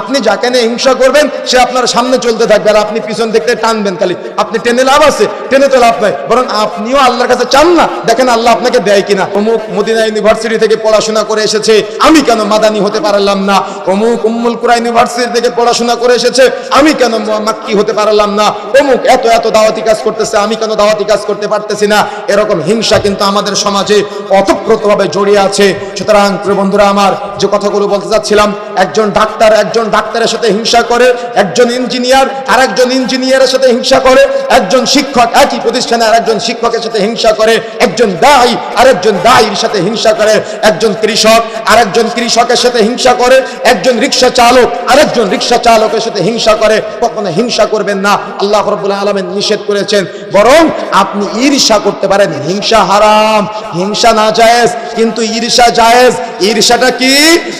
আপনি যাকে নিয়ে হিংসা করবেন, সে আপনার সামনে চলতে থাকবে আর আপনি পিছন দেখতে টানবেন খালি। আপনি টেনে লাভ আছে টেনে তো লাভ নাই। বরং আপনিও আল্লাহর কাছে চান না, দেখেন আল্লাহ আপনাকে দেয় কিনা। অমুক মদিনা ইউনিভার্সিটি থেকে পড়াশোনা করে এসেছে, আমি কেন মাদানি হতে পারলাম না? অমুক উম্মুল কুরা ইউনিভার্সিটি থেকে পড়াশোনা করে এসেছে, আমি কেন মাক্কি হতে পারলাম না? অমুক এত এত দাওয়াতি কাজ করতেছে, আমি কেন দাওয়াতি কাজ করতে পারতেছি না? এরকম হিংসা কিন্তু আমাদের সমাজে অতপ্রতভাবে জড়িয়ে আছে। সুতরাং প্রিয় বন্ধুরা আমার, যে কথাগুলো বলতে চাচ্ছিলাম, একজন ডাক্তার একজন ডাক্তারের সাথে হিংসা করে, একজন ইঞ্জিনিয়ার আর একজন ইঞ্জিনিয়ারের সাথে হিংসা করে, একজন শিক্ষক একই প্রতিষ্ঠানে আর একজন শিক্ষকের সাথে হিংসা করে, একজন দায়ী আর একজন দায়ীর সাথে হিংসা করে, একজন কৃষক আর একজন কৃষকের সাথে হিংসা করে, একজন রিক্সা চালক আর একজন রিক্সা চালকের সাথে হিংসা করে। কখনো হিংসা করবেন না। আল্লাহ রব্বুল্লাহ আলমেন নিষেধ করেছেন। বরং আপনি ঈর্ষা করতে পারেন। হিংসা হারাম, হিংসা না জায়েজ কিন্তু ঈর্ষা জায়েজ, ঈর্ষাটা কি?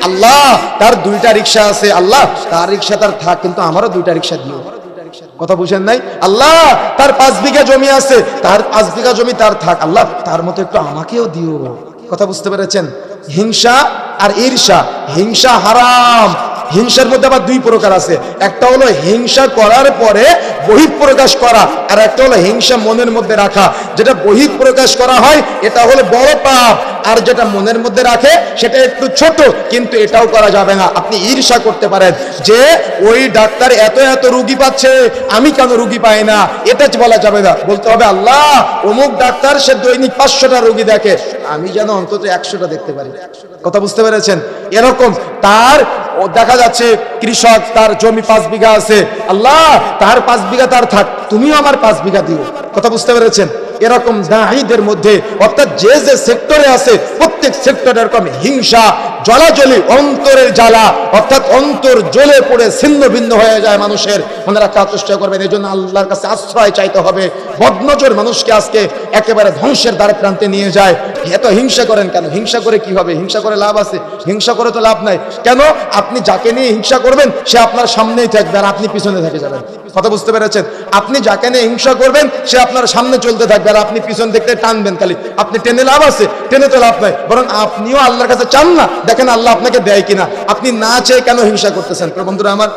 আল্লাহ, তার দুইটা রিক্সা আছে। আল্লাহ, তার রিক্সা তার থাক, কিন্তু আমারও দুইটা রিক্সা দিও। কথা বুঝেন নাই? আল্লাহ, তার পাঁচ বিঘা জমি আছে। তার পাঁচ বিঘা জমি তার থাক। আল্লাহ, তার মতো একটু আমাকেও দিও। কথা বুঝতে পেরেছেন? হিংসা আর ঈর্ষা। হিংসা হারাম। হিংসার মধ্যে আবার দুই প্রকার আছে। একটা হলো হিংসা করার পরে বহিঃপ্রকাশ করা, আর একটা হলো হিংসা মনের মধ্যে রাখা। যেটা বহিঃপ্রকাশ করা হয়, এটা হলো বড় পাপ, আর যেটা মনের মধ্যে রাখে, সেটা একটু ছোট, কিন্তু এটাও করা যাবে না। আপনি ঈর্ষা করতে পারেন যে, ওই ডাক্তার এত এত রুগী পাচ্ছে, আমি কেন রুগী পাই না? এটা বলা যাবে না। বলতে হবে, আল্লাহ, অমুক ডাক্তার, সে দৈনিক পাঁচশোটা রুগী দেখে। আমি যেন অন্তত একশোটা দেখতে পারি। কথা বুঝতে পেরেছেন? এরকম তার ও দেখা যাচ্ছে কৃষক তার জমি পাঁচ বিঘা আছে। আল্লাহ তার পাঁচ বিঘা তার থাক, তুমিও আমার পাঁচ বিঘা দিও। কথা বুঝতে পেরেছেন? এরকম দাহিদের মধ্যে, অর্থাৎ যে যে সেক্টরে আছে, প্রত্যেক সেক্টরে এরকম হিংসা জলাজলি অন্তরের জ্বালা, অর্থাৎ অন্তর জ্বলে পড়ে ছিন্ন ভিন্ন হয়ে যায় মানুষের। ওনারা কাজ চেষ্টা করবেন, এই জন্য আল্লাহর কাছে আশ্রয় চাইতে হবে। বদনজর মানুষকে আজকে একেবারে ধ্বংসের দ্বারে প্রান্তে নিয়ে যায়। এত হিংসা করেন কেন? হিংসা করে কি হবে? হিংসা করে লাভ আছে? হিংসা করে তো লাভ নাই। কেন? আপনি যাকে নিয়ে হিংসা করবেন, সে আপনার সামনেই থাকবে আর আপনি পিছনে থেকে যাবেন। কথা বুঝতে পেরেছেন? আপনি যাকে নিয়ে হিংসা করবেন, সে আপনার সামনে চলতে থাকবে আর আপনি পিছন দেখতে টানবেন খালি। আপনি টেনে লাভ আছে? টেনে তো লাভ নাই। বরং আপনিও আল্লাহর কাছে চান না দেখেন আল্লাহ আপনাকে দেয় কিনা। আপনি না চেয়ে কেন হিংসা করতেছেন? প্রবন্ধুরা আমার